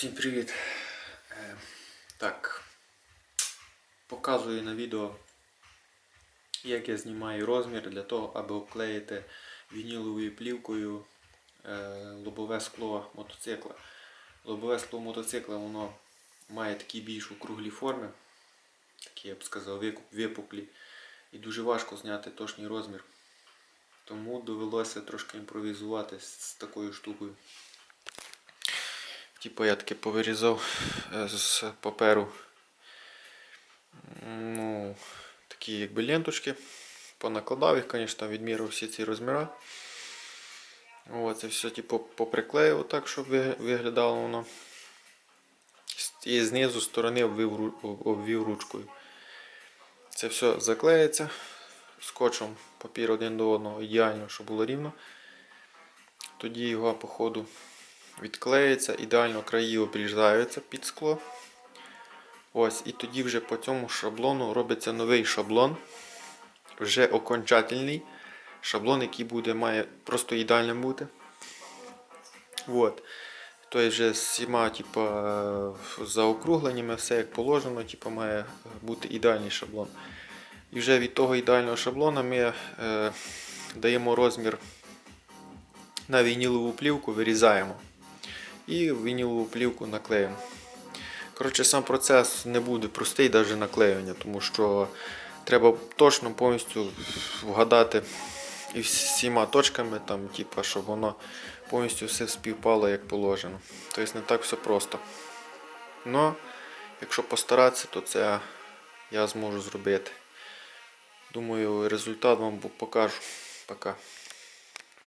Всім привіт. Е, Так. Показую на відео, як я знімаю розмір для того, аби обклеїти вініловою плівкою е, лобове скло мотоцикла. Лобове скло мотоцикла воно має такі більш округлі форми, такі я б сказав випуклі. І дуже важко зняти точний розмір. Тому довелося трошки імпровізувати з, такою штукою. Типу я таки повирізав е, з паперу ну, такі якби ленточки. Понакладав їх, звісно, відміряв всі ці розміри. Це все типу поприклеїв так, щоб виглядало воно. І знизу сторони обвів, обвів ручкою. Це все заклеїться скотчем папір один до одного, ідеально, щоб було рівно. Тоді його по ходу відклеїться, ідеально краї обрізаються під скло. Ось, і тоді вже по цьому шаблону робиться новий шаблон, вже окончательний шаблон, який буде, має просто ідеальним бути. От. Тобто вже з всіма типу, заокругленнями, все як положено, типу, має бути ідеальний шаблон. І вже від того ідеального шаблона ми е, даємо розмір на вінілову плівку, вирізаємо і вінілову плівку наклеїмо. Коротше, сам процес не буде простий навіть наклеювання, тому що треба точно повністю вгадати і всіма точками, там, типу, щоб воно повністю все співпало як положено. Тобто не так все просто. Но, якщо постаратися, то це я зможу зробити. Думаю, результат вам покажу. Пока.